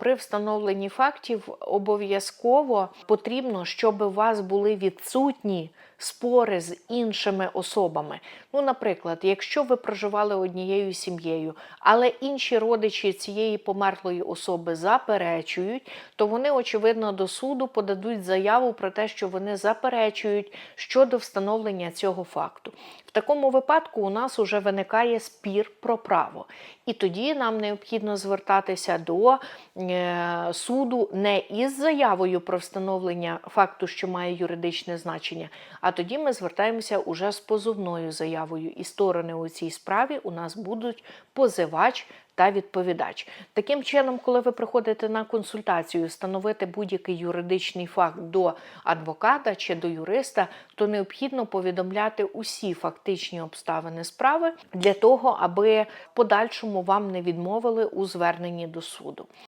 При встановленні фактів обов'язково потрібно, щоб у вас були відсутні спори з іншими особами. Ну, наприклад, якщо ви проживали однією сім'єю, але інші родичі цієї померлої особи заперечують, то вони, очевидно, до суду подадуть заяву про те, що вони заперечують щодо встановлення цього факту. В такому випадку у нас вже виникає спір про право. І тоді нам необхідно звертатися до суду не із заявою про встановлення факту, що має юридичне значення, а тоді ми звертаємося уже з позовною заявою. І сторони у цій справі у нас будуть позивач та відповідач. Таким чином, коли ви приходите на консультацію, встановити будь-який юридичний факт до адвоката чи до юриста, то необхідно повідомляти усі фактичні обставини справи для того, аби подальшому вам не відмовили у зверненні до суду.